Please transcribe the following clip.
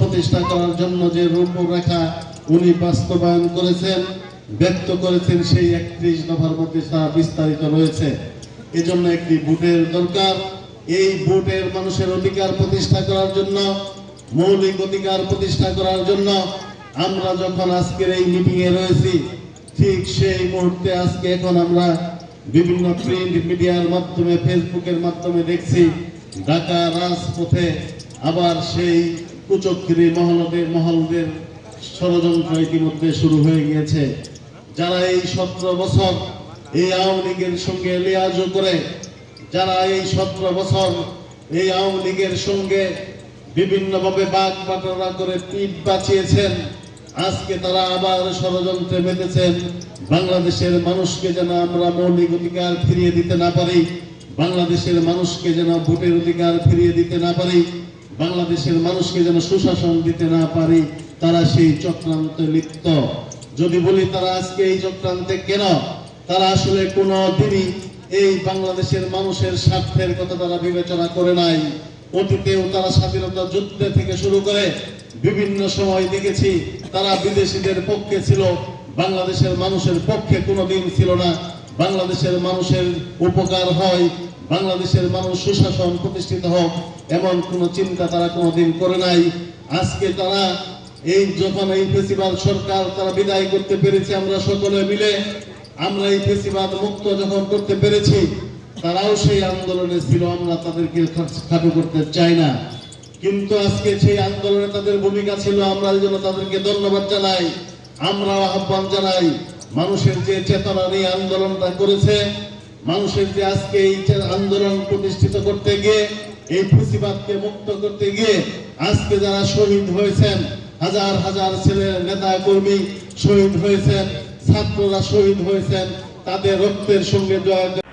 প্রতিষ্ঠা করার জন্য যে রূপরেখা উনি বাস্তবায়ন করেছেন, ব্যক্ত করেছেন, সেই একত্রিশ দফার তা বিস্তারিত রয়েছে। এজন্য একটি ভোটের দরকার। এই ভোটের মানুষের অধিকার প্রতিষ্ঠা করার জন্য, মৌলিক অধিকার প্রতিষ্ঠা করার জন্য আমরা যখন আজকের এই মিটিং এ রয়েছি, ঠিক সেই মুহূর্তে আজকে এখন আমরা বিভিন্ন প্রিন্ট মিডিয়ার মাধ্যমে, ফেসবুকের মাধ্যমে দেখছি, ঢাকা রাজপথে আবার সেই কুচক্রি মহলদের মহলদের ষড়যন্ত্র ইতিমধ্যে শুরু হয়ে গিয়েছে। যারা এই সতেরো বছর এই আওয়ামী লীগের সঙ্গে লিয়াজু করে, যারা এই সতেরো বছর এই আওয়ামী লীগের সঙ্গে বিভিন্নভাবে বাঘ বাটোয়ারা করে পিঠ বাঁচিয়েছেন, আজকে তারা আবার ষড়যন্ত্রে মেতেছেন। বাংলাদেশের মানুষকে যেন আমরা মৌলিক অধিকার ফিরিয়ে দিতে না পারি, বাংলাদেশের মানুষকে যেন ভোটের অধিকার ফিরিয়ে দিতে না পারি বাংলাদেশের মানুষকে যেন সুশাসন দিতে না পারি, তারা সেই চক্রান্তে লিপ্ত। যদি বলি তারা আজকে এই চক্রান্তে কেন? তারা আসলে কোনো দিনই এই বাংলাদেশের মানুষের স্বার্থের কথা তারা বিবেচনা করে নাই। অতীতেও তারা স্বাধীনতা যুদ্ধে থেকে শুরু করে বিভিন্ন সময় দেখেছি, তারা বিদেশিদের পক্ষে ছিল, বাংলাদেশের মানুষের পক্ষে কোনোদিন ছিল না। বাংলাদেশের মানুষের উপকার হয়, বাংলাদেশের মানুষ সুশাসন প্রতিষ্ঠিত হোক, এমন কোনো চিন্তা তারা কোনোদিন করে নাই। আজকে তারা এই যখন এই ফেসিবাদ সরকার তারা বিদায় করতে পেরেছে, আমরা সকলে মিলে আমরা এই ফেসিবাদ মুক্ত যখন করতে পেরেছি, তারাও সেই আন্দোলনে ছিল, আমরা তাদেরকে খাটো করতে চাই না। কিন্তু আজকে সেই আন্দোলনে তাদের ভূমিকা ছিল আমরা এই জন্য তাদেরকে ধন্যবাদ জানাই আমরা আহ্বান জানাই মানুষের যে চেতনা এই আন্দোলনটা করেছে, মানুষের যে আজকে এই আন্দোলন প্রতিষ্ঠিত করতে গিয়ে, এই ফুসিবাদকে মুক্ত করতে গিয়ে, আজকে যারা শহীদ হয়েছেন, হাজার হাজার ছেলে নেতা কর্মী শহীদ হয়েছেন, ছাত্ররা শহীদ হয়েছেন, তাদের রক্তের সঙ্গে জয়